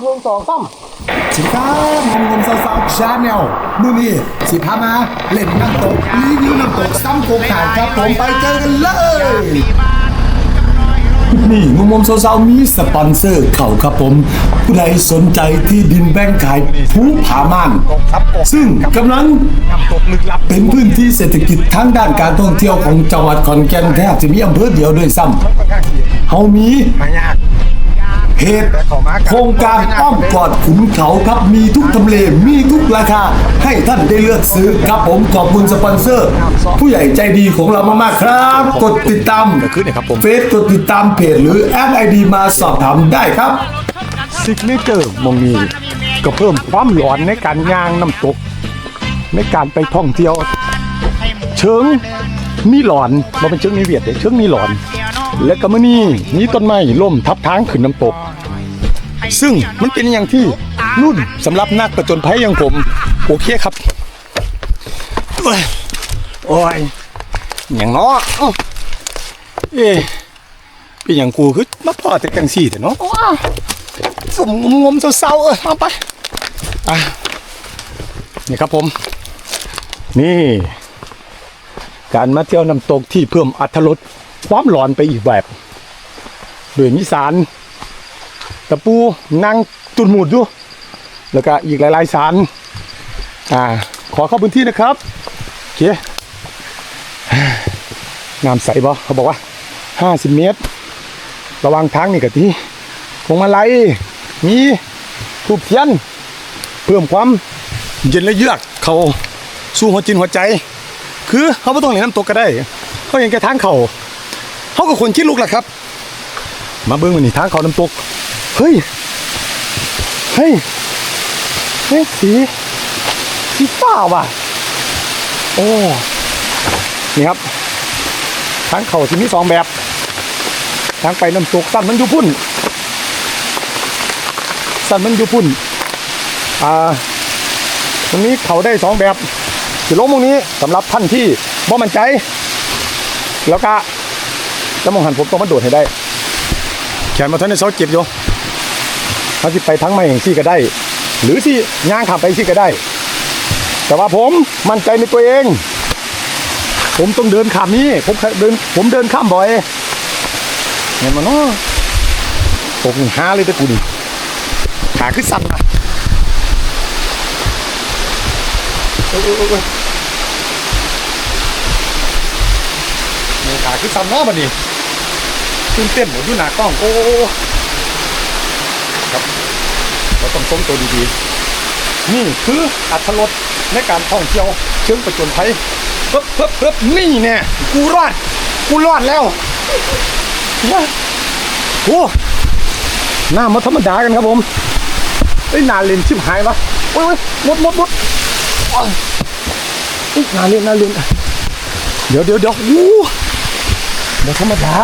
หนึ่งสองสามสิครับงมงมสาวๆชาแนลมือนี้สิพามาเล่นน้ำตกรีวิวน้ำตกซ้ำโคกขานครับผมไปเจอกันเลยนี่งมงมสาวๆมีสปอนเซอร์เข่าครับผมผู้ใดสนใจที่ดินแบ่งขายภูผาม่านซึ่งกำลังเป็นพื้นที่เศรษฐกิจทางด้านการท่องเที่ยวของจังหวัดขอนแก่นแทบจะมีอำเภอเดียวด้วยซ้ำเฮามีหา เพจโครงการอ้อมกอดขุนเขาครับมีทุกทำเลมีทุกราคา ให้ท่านได้เลือกซื้อครับผมขอบคุณสปอนเซอร์ ผู้ใหญ่ใจดีของเรามากๆครับ กดติดตามขึ้นเนี่ยครับผมเฟซกดติดตามเพจหรือแอดไอดีมาสอบถามได้ครับซิกเนเจอร์มองนี้ก็เพิ่มความหลอนในการย่างน้ำตก ในการไปท่องเที่ยว เชิงมีหลอนมันเป็นเชิงมีเวียดเด้เชิงมีหลอน และก็มื่อนี้มีต้นไม้ล่มทับทางขึ้นน้ำตก ซึ่งมันเป็นอย่างที่นุ่นสำหรับนักประจนภัยอย่างผม โอเคครับ โอ้ยโอ้ยอย่างเนาะเอ๊เป็นอย่างกูคือมาพอแต่กังสี่แต่เนาะสมงมๆเศร้าๆเออเอาไปอะนี่ครับผม นี่ การมาเที่ยวน้ำตกที่เพิ่มอัตรส ความหลอนไปอีกแบบโดยนิสานตะปูนั่งตุนหมุดอยู่แล้วก็อีกหลายๆสารอ่า ขอเข้าพื้นที่นะครับโอเคน้ำใสบ่เขาบอกว่า50เมตร ระวังทางนี่กะที่พวงมาลัยมีทูบเทียน เพิ่มความเย็นและเยือกเขาสู้หัวจินหัวใจ คือเขาไม่ต้องเล่นน้ำตกก็ได้เขาเห็นแค่ทางเขา เขาก็คนคิดลุกแหละครับ มาเบิ้งวันนี้ทางเขาน้ำตก เฮ้ย เฮ้ย เฮ้ยสีสีฟ้าว่ะ โอ้ นี่ครับ ทางเขาที่มีสองแบบ ทางไปน้ำตกสั้นมันอยู่พุ่น สั้นมันอยู่พุ่น อ่าตรงนี้เขาได้สองแบบสิลงตรงนี้สำหรับท่านที่บ่มั่นใจ แล้วก็ จะมองหันผมต้องมาโดดให้ได้แขนมาท่านในเสาเจ็บอยู่เขาสิไปทั้งไม่อย่างซี่ก็ได้ หรือที่ย่างขับไปซี่ก็ได้ แต่ว่าผมมั่นใจในตัวเอง ผมต้องเดินข้ามนี้ผมเดิน ผมเดินข้ามบ่อยเห็นมาเนาะตกห้าเลยต่กูดิขาขึ้นสั่นนะเอ้ยขาขึ้นสั่นเนาะบัดนี้ ตื่นเต้นหมดยู่หน้ากล้อง โอ้ครับ เราต้องทรงตัวดีๆ นี่คืออัตรสในการท่องเที่ยวเชิงประจนภัยเพิ่บเพิ่บเพิ่บนี่เนี่ยกูรอด กูรอดแล้วเนี่ยโอ้หน้ามาธรรมดากันครับผมไอ้นาเลนชิบหายปะโอ้ยโอ้ยมดมดมดโอ้นาเลนนาเลนเดี๋ยวเดี๋ยวเดี๋ยวโอ้บ่ธรรมดา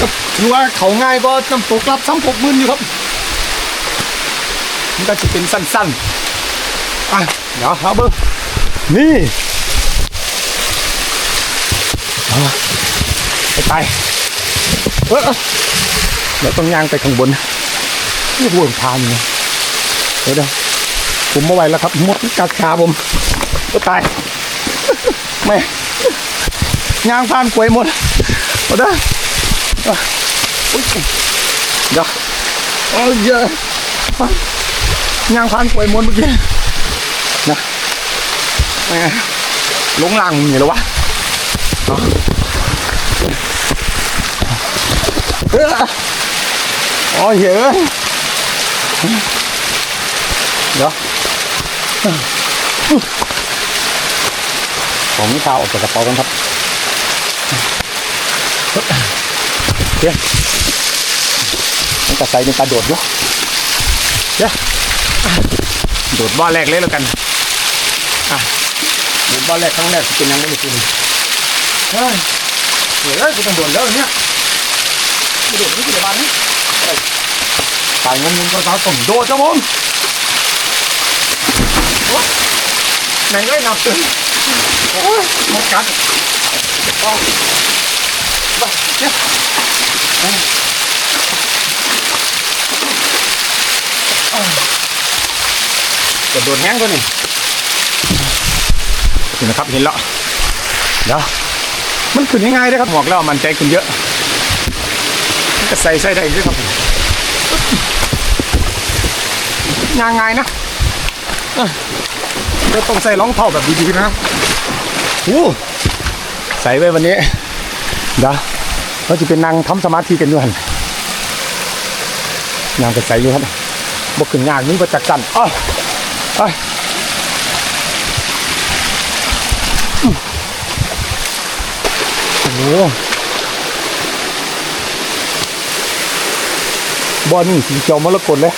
ก็ถือว่าเขาง่ายก็น้ำตกรับซ้ำหกหมื่นอยู่ครับมันก็จะเป็นสั้นๆอะเดี๋ยวเอาเบิ้งนี่เอาไปไปเออเดี๋ยวต้องย่างไปข้างบนนี่วนทานอยู่นเดี๋ยวเดี๋ยวผมไม่ไหวแล้วครับมดกัดขาผมก็ตายแม่ย่างผ่านกล้วยหมดเอาเด้อ เอาอุ๊ยเดี๋ยวเอาเยอะยางพันป่วยมนเมื่อกี้นะแหมลงหลังอย่างไรวะเอออโอ้ยเฮ้ยเดี๋ยวของนี่ข้าออกจากกระเป๋ากันครับ เดี๋ยวมันจะใส่ในกระโดดอยู่เดี๋ยวโดดบ้านแรกเลยแล้วกันอะโดดบ้านแรกครั้งแรกเป็นยังไงไม่รู้เฮ้ยเดี๋ยวกูต้องโดดแล้วเนี่ยกูโดดที่กี่บ้านนี้เฮ้ยตายงงงก็สาวต้องโดดจ้าผมโอ๊ยไหนก็นับตึงโอ้ยหมดกันเอาไปเนี่ย กระโดดแห้งตัวนี้เห็นะครับเห็นแล้วเดี๋ยวมันขึ้นง่ายๆนะครับหมวกแล้วมันใจขึ้นเยอะมันก็ใส่ใส่ได้ด้วยครับงานง่ายนะเอ้ยเดี๋ยวต้องใส่รองเท้าแบบดีๆนะครับอู้ใส่ไว้วันนี้เดี๋ยว เราจะเป็นนางทำสมาธิกันด้วยนางก็ใส่อยู่ครับบกขึ้นงานนี้ประจักจันอ้อยอ้อยโอ้โหบอลนี่สีเขียวมรกตเลย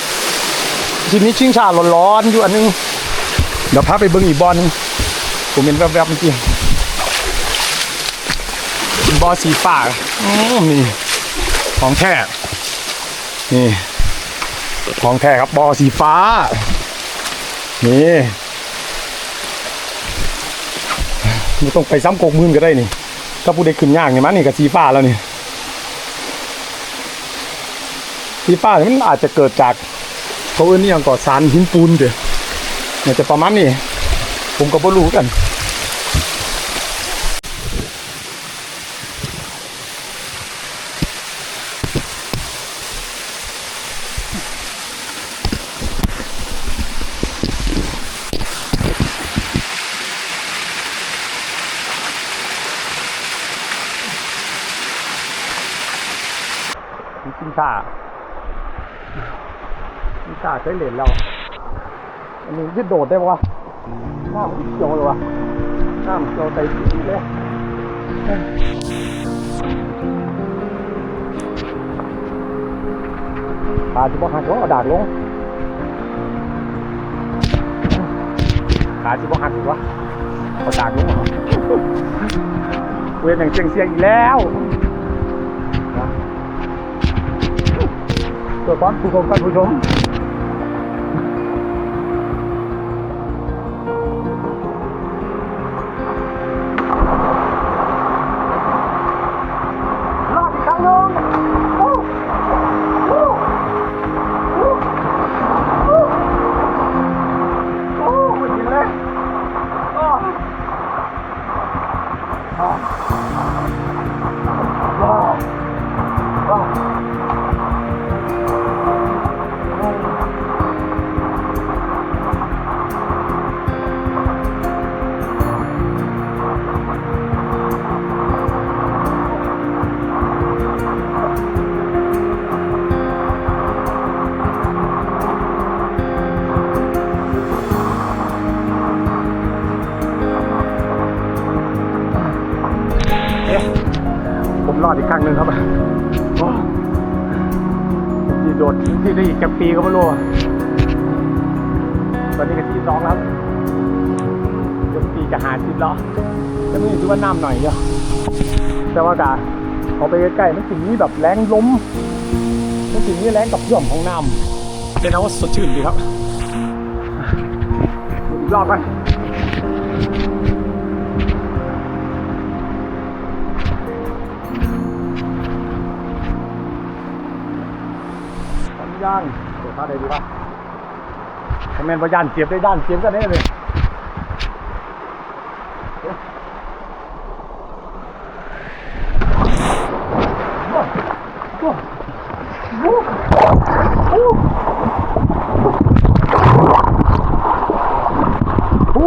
ทีนี้ชิงชาร้อนๆอยู่อันนึงเดี๋ยวพาไปเบิ้งอีกบอลนึงผมเห็นแวบๆเมื่อกี้ เป็นบอสีฟ้าอืมนี่ของแท้นี่ ของแท้ครับบอสีฟ้า นี่ไม่ต้องไปซ้ำโกกมืนก็ได้นี่ ถ้าผู้ใดขึ้นยากเนี่ยมันนี่กับสีฟ้าแล้วนี่สีฟ้าเนี่ยมันอาจจะเกิดจากเขาเอื้นนี่ยังก่อสารหินปูนเดี๋ยจะประมาณนี้ผมก็บ่รู้กัน นชากิชาใช้เหรียญเราอันนี้ยืดโดดได้ปะวะหน้ามันเขียวเลยวะหน้ามันเขียวใจดีเลยขาจิบหักวะเอาดาดลงขาจิบหักอีกวะเอาดาดลงเหรอเวรอย่างเสียงเสียงอีกแล้ว ตัวก้อนผู้ช ตอนนี้ก็ที่สองแล้วยกปีจะหาชิดแล้วแต่ไม่ถือว่าน้ำหน่อยเดียวแต่ว่ากาเอาไปใกล้ๆมันถึงนี้แบบแรงลมมันถึงนี้แรงกับเพื่อมของน้ำเป็นเอาว่าสดชื่นดีครับอีกรอบไปสัญญาณเดี๋ยวท่าใดดีวะ คอมเมนว่าย่านเจ็บได้ด้านเจ็บกันแน่เลยโอ้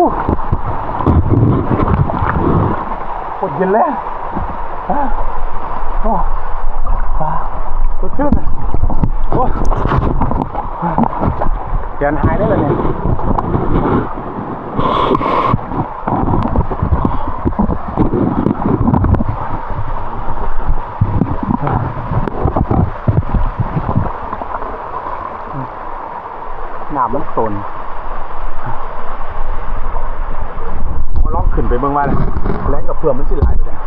โคตรเย็นเลยอะโอ้อะสดชื่นเลยโอ้ ยแขนหายได้เลยเนี่ยหนามันตนมาลองขึ้นไปเบิ่งว่าเลยแรงกับเพื่อมมันสิหลายไปเลย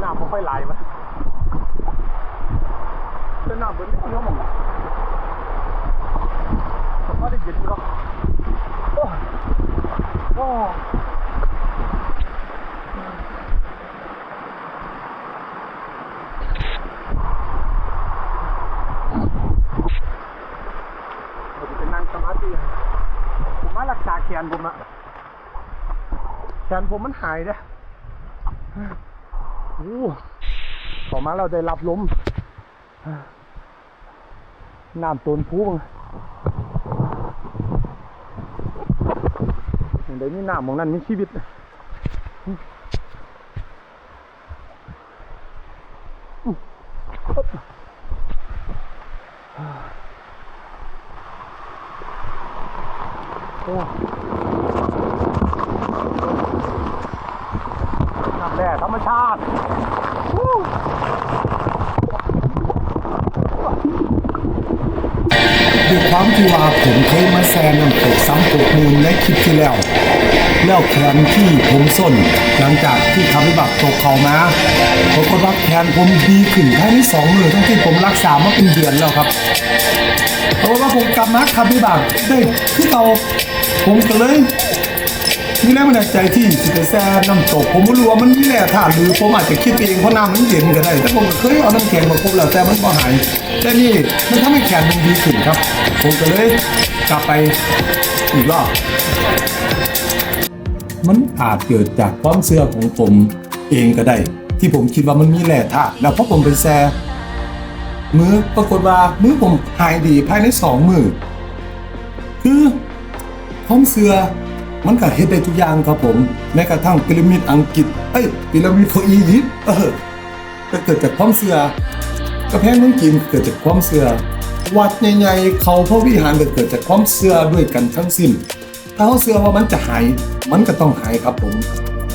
หน้าไม่ค่อยไหลายมั้ยเป็น น้ำเบิ้ลนี่มันมองผมว่าได้ยินอยู่หรอกโอ้โอ้ผมเป็นนั่งสมาธิผมมารักษาแขนผมอะแขน ผมมันหายเด้อโอ้ต่อมาเราได้รับลมน้ำตนพูงเดี๋ยวนี้น้ำของนั้นมีชีวิตโอ้น้ำแร่ธรรมชาติวู้ ด้วย ความที่ว่าผมเคยมาแซงน้ำตกซ้ำตกมูลในคลิปที่แล้ว แล้วแขนที่ผมส้น หลังจากที่ทำวิบัติตกเขามาผมก็ว่าแขนผมดีขึ้นภายในสองมือทั้งที่ผมรักษามาเป็นเดือนแล้วครับเพราะว่าผมกลับมาขับวิบากได้คือเตาผมก็เลย มีแรงบันดาลใจที่สิไปแซ่น้ำตก ผมไม่รู้ว่ามันมีแร่ธาตุหรือผมอาจจะคิดเองเพราะน้ำมันเย็นก็ได้ แต่ผมก็เคยเอาน้ำแข็งมาพบแล้วแต่มันบ่หายแต่นี่มันทำให้แขนมันดีขึ้นครับ ผมก็เลยกลับไปอีกรอบมันอาจเกิดจากความเชื่อของผมเองก็ได้ ที่ผมคิดว่ามันมีแร่ธาตุแล้วเพราะผมเป็นแซ่มือปรากฏว่ามือผมหายดีภายในสองมือคือห้องเสือ มันก็เฮ็ดได้ทุกอย่างครับผม แม้กระทั่งพีระมิดอังกฤษ เอ้ยพีระมิดของอียิปต์เออก็เกิดจากความเสือกระแพงเมืองจีนเกิดจากความเสือวัดใหญ่ๆเขาพระวิหารก็เกิดจากความเสื่อด้วยกันทั้งสิ้น ถ้าเขาเสื่อว่ามันจะหาย มันก็ต้องหายครับผม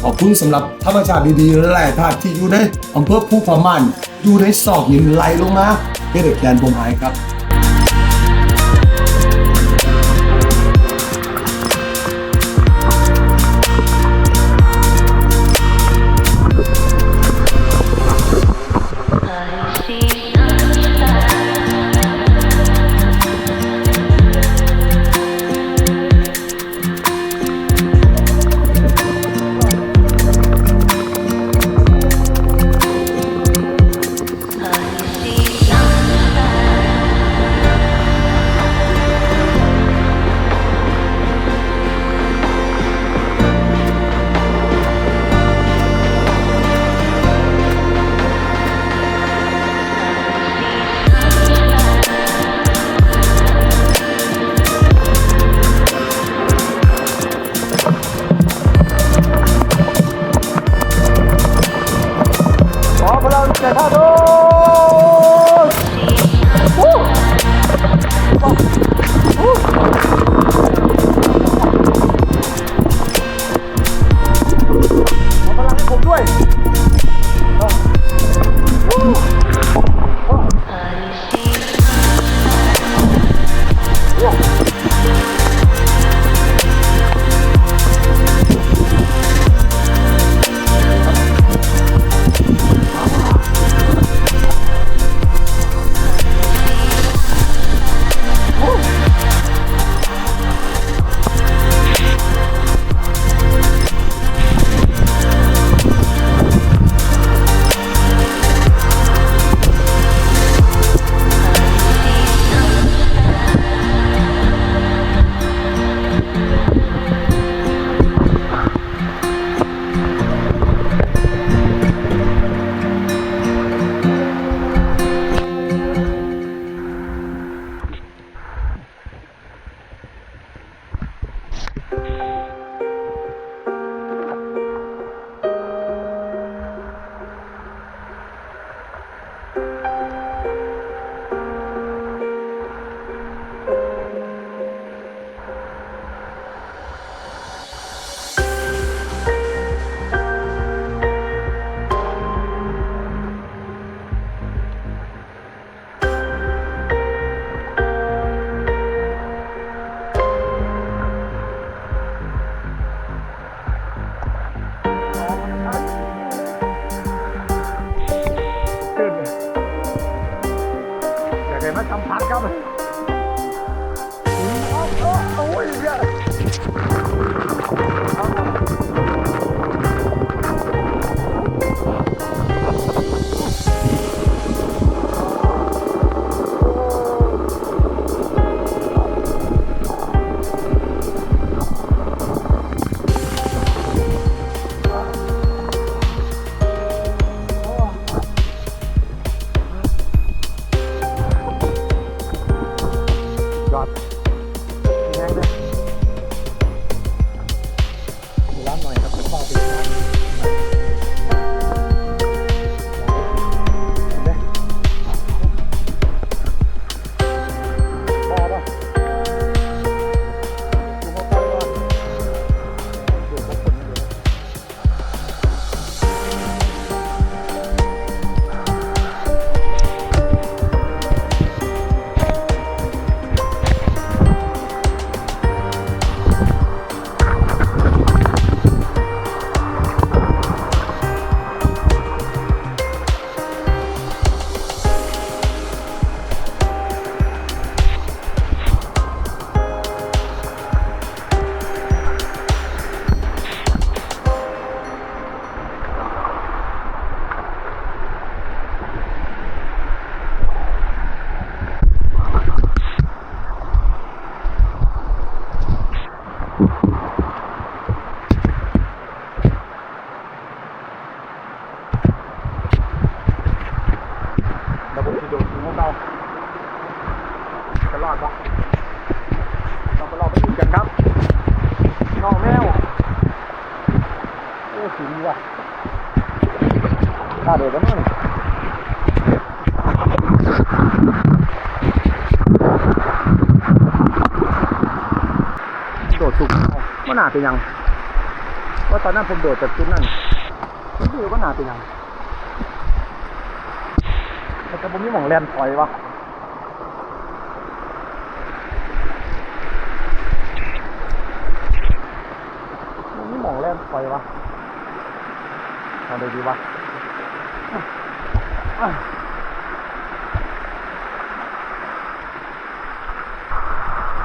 ขอบคุณสำหรับธรรมชาติดีๆและแร่ธาตุที่อยู่ในอำเภอภูพาม่านอยู่ในซอกหินไหลลงมาเฮ็ดให้แขนผมหายครับ เป็นยังว่าตอนนั้นผมโดดจากจุดนั้นผมดูว่าหนาเป็นยังแต่ผมมีหมองแลนถอยวะมันมีหมองแลนถอยวะเอาเลยดีวะ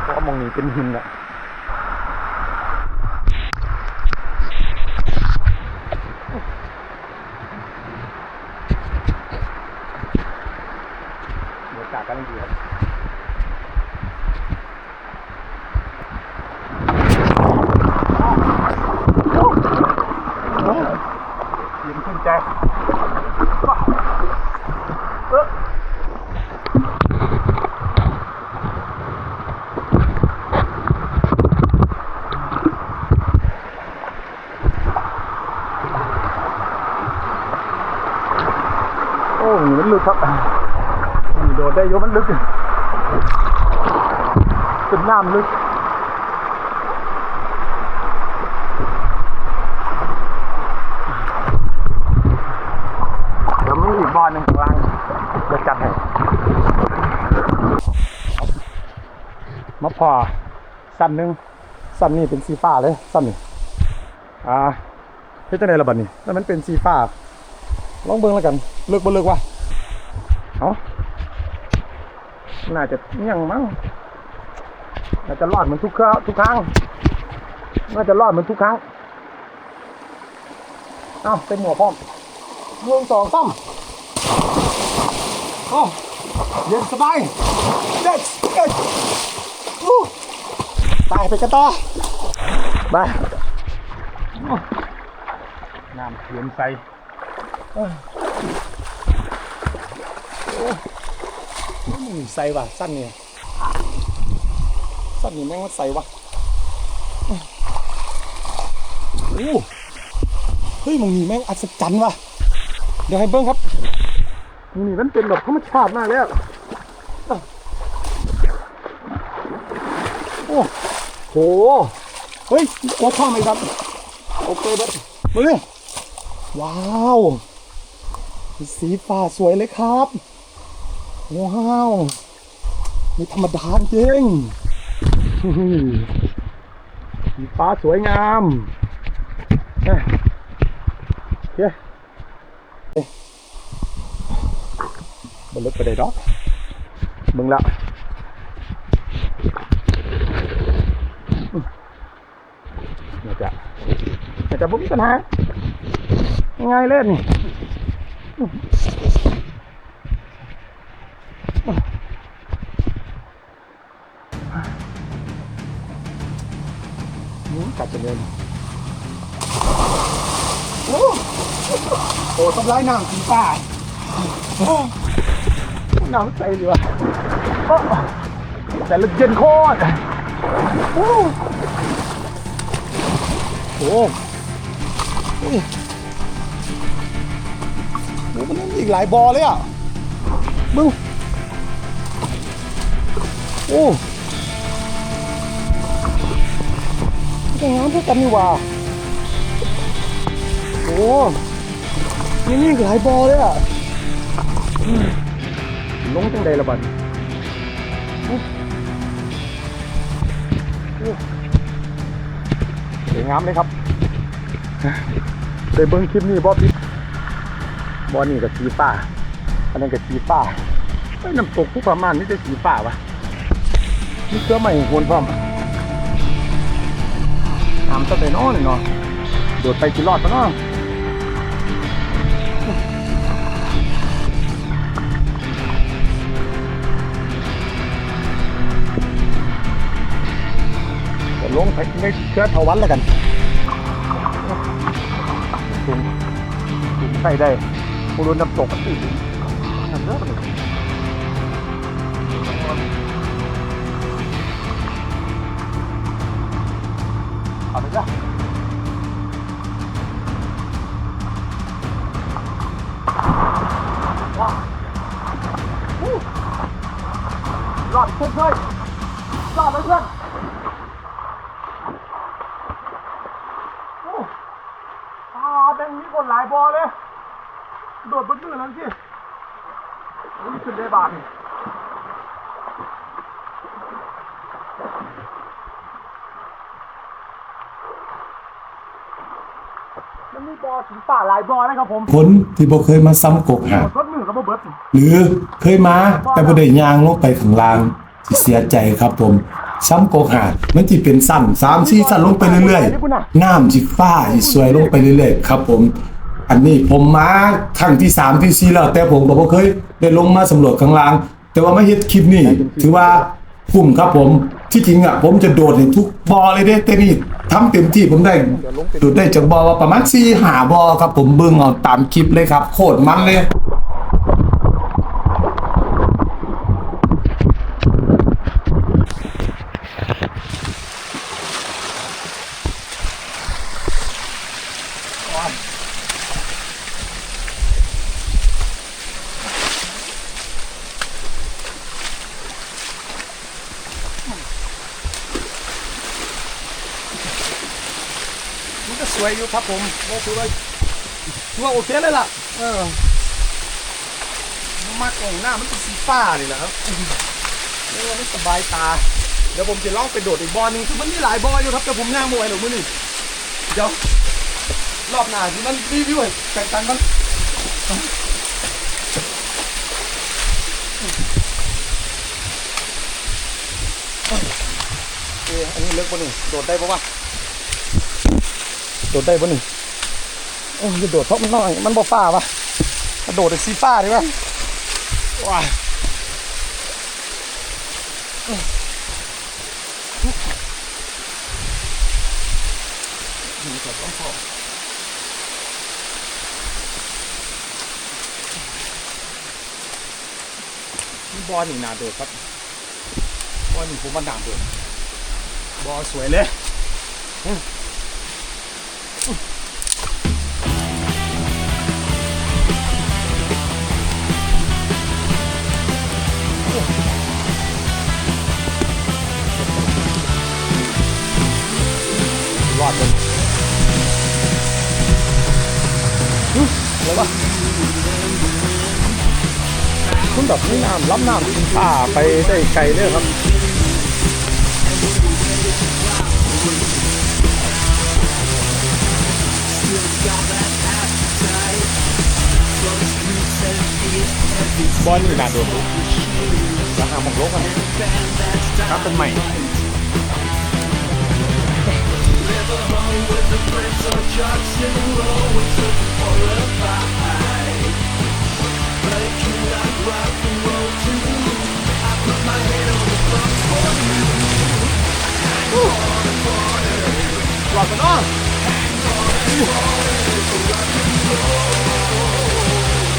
เพราะมองนี้เป็นหินอะเดี๋ยวกาดกันดีครับยินขึ้นใจเออโอ้ยมันลึกครับนี่โดดได้เยอะมันลึก จนน้ำลึก เดี๋ยวมีอีกบอลหนึ่งข้างล่างจะจัดให้มาพอสั้นหนึ่งสั้นนี่เป็นสีฟ้าเลยสั้นนี่อ่าเฮ็ดจังไดล่ะบัดนี้แล้วมันเป็นสีฟ้า ลองเบิ่งแล้วกัน เลิกบ่เลิกวะเอาน่าจะเมี่ยงมั้ง น่าจะรอดเหมือนทุกครั้งทุกครั้งน่าจะรอดเหมือนทุกครั้งเอ้าเป็นหมวกพร้อมหนึ่งสองสามโอ้เย็นสบายเด็ดเด็ดอู้ตายไปกันต่อไปโอ้น้ำเย็นใสโอ้ยโอ้อืมใสว่ะสั้นเนี่ย สั้นนี่แม่งว่าใสว่ะโอ้เฮ้ยมึงนี่แม่งอัศจรรย์ว่ะเดี๋ยวให้เบิ้งครับนี่มันเป็นแบบธรรมชาติมากแล้วอะโอ้โหเฮ้ยโอ้ชอบไหมครับโอเคเบิ้งมือว้าวสีฟ้าสวยเลยครับ ว้าวนี่ธรรมดาจริงอื้อหือ สีฟ้าสวยงามเอ้ยโอเคบนรถไปได้ดอกเบิ่งล้วน่าจะน่าจะบ่มีปัญหาง่ายเล่นนี่ อืมกัดจะเล่นโอ้โอ้ทำร้ายนางสีฟ้าโอ้น้ำใจดีวะแต่ลึกเย็นโคตรโอ้โหโอ้มันยังมีอีกหลายบอเลยอะมึงโอ้ แกงานเท่ากันนี่หว่าโอ้นี่มีอีกหลายบอเลยอะลงจังใดละบัดโอ้โอ้สวยงามเลยครับได้เบิ้งคลิปนี้บอพี่บอนี่กับสีฟ้าอันนั้นกับสีฟ้าไอ้น้ำตกผู้ประมาณนี่จะสีฟ้าวะนี่เสื้อใหม่ควรพร้อม น้ำต้นไปน้อนี่เนาะโดดไปกี่รอดปะเนาะเดี๋ยวลงไปไม่เชื้อเทวันแล้วกันสูงสูงใส่ได้ผู้รุนน้ำตกมันตื่ เพื่อนเพื่อนรอดเลยเพื่อนโอ้อ่าแบงค์นี้คนหลายบอเลย โดดบนมือนั่นสิโอ้นี่ขึ้นได้บาทนี่มันมีบอถึงป่าหลายบอนะครับผมคนที่บ่เคยมาซ้ำกกหาดรถมือกับเบิร์ดนี่หรือเคยมาแต่บ่ได้ย่างลงไปข้างล่างสิ เสียใจครับผม ซ้ำกกหาดมันสิเป็นสั้น3 4สั้นลงไปเรื่อยๆน้ำสิฟ้าสิสวยลงไปเรื่อยๆครับผม อันนี้ผมมาครั้งที่3ที่4แล้ว แต่ผมก็บ่เคยได้ลงมาสำรวจข้างล่าง แต่ว่าไมาเฮ็ดคลิปนี้ถือว่าคุ้มครับผมที่จริงอะผมจะโดดในทุกบอเลยเด้แต่นี่ทำเต็มที่ผมได้โดดได้จากบอว่าประมาณ4 5บอครับผมเบิ่งเอาตามคลิปเลยครับ โคตรมันเลย วยอยู่ครับผมก็ถือว่าถือว่าโอเคเลยล่ะ เออมากของหน้ามันเป็นสีฟ้านี่แหละครับเรียกว่ามันสบายตา เดี๋ยวผมจะลองไปโดดอีกบอลนึงคือมันมีหลายบอลอยู่ครับแต่ผมย่างมวยหรือมือนี่เดี๋ยวรอบหน้าที่มันรีวิวให้แข่งกันมันเอออันนี้เลิกปะนี่โดดได้ปะวะ โดดได้ปะหนึ่งโอ้ยโดดเพราะมันน้อยมันบ่ฟ้าปะกระโดดเป็นสีฟ้าดีปะว้ายนี่ก็ต้องพอนี่บอลหนึ่งนาโดดครับ บอลหนึ่งผมว่านาโดดบอลสวยเลย แบบนี่น้ำล้ำน้ำป่าไปได้ไกลเลยครับบอลนี่นาโดนราคาของโลกกันครับเป็นใหม่ หลอดกันอ้อ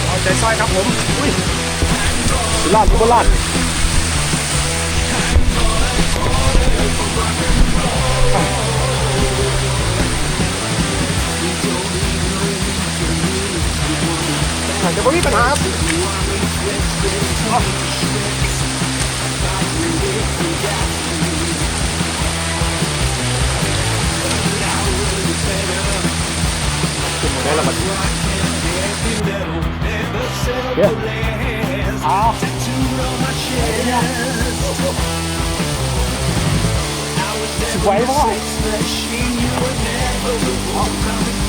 เอาใจซอยครับผมอุ้ยลาดก็ลาดอาจจะไม่มีปัญหาครับได้ละมันเดี๋ยวเอสวยพ่อร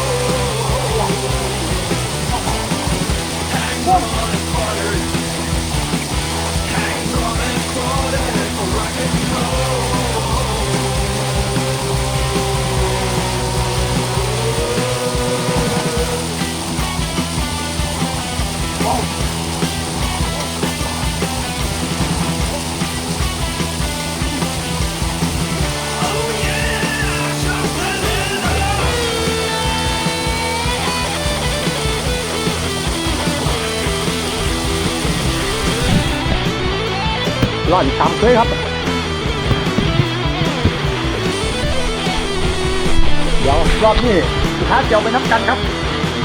อีกตามเคยครับ เดี๋ยวรอบนี้สุดท้ายเดี๋ยวไปน้ำกันครับ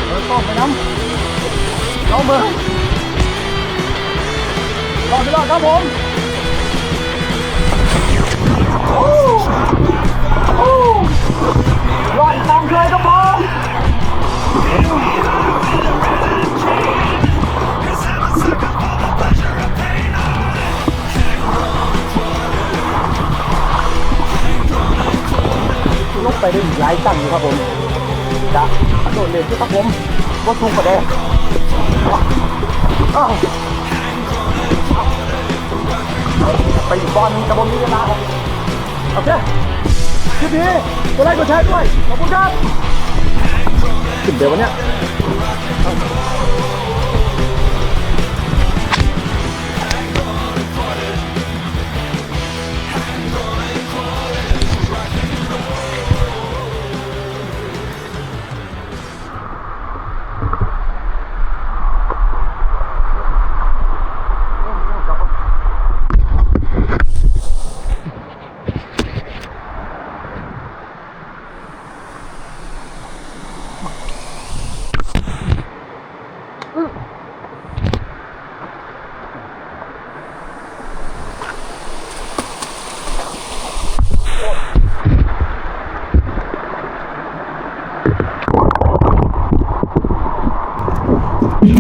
เออต้องไปน้ำน้องเบอร์รอดไปรอดครับผมโอ้โอ้รอดตามเคยครับผม ไปได้อีกหลายตันอยู่ครับผมจะโดดเล่นที่ครับผมว่าทุ่งประเดี๋ยวอ้าวไปอีกบอลกระบอมนี้กันนะครับโอเคคลิปนี้กดไลค์กดแชร์ด้วยขอบคุณครับขึ้นเดี๋ยววันเนี้ย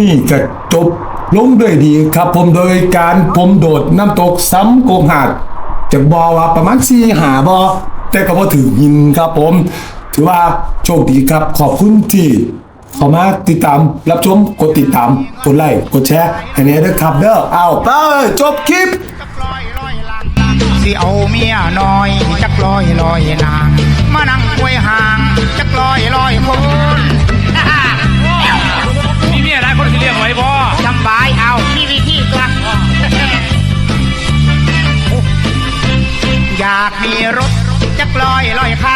นี่ก็จบลงด้วยดีครับผมโดยการผมโดดน้ำตกซ้ำโกงหาดจากบอว่าประมาณสี่หาบอแต่ก็พอถึงหินครับผม ถือว่าโชคดีครับขอบคุณที่เข้ามาติดตามรับชมกดติดตามกดไลค์กดแชร์ให้แน่ด้วยครับเด้อเอาไปจบคลิปสิเอาเมียน้อยจักลอยลอยนางมานั่งควยห่างจักลอยลอยค ที่เลี้ยงไว้บ่สำบายเอามีวิธีตัวอยากมีรถจักลอยลอยคัน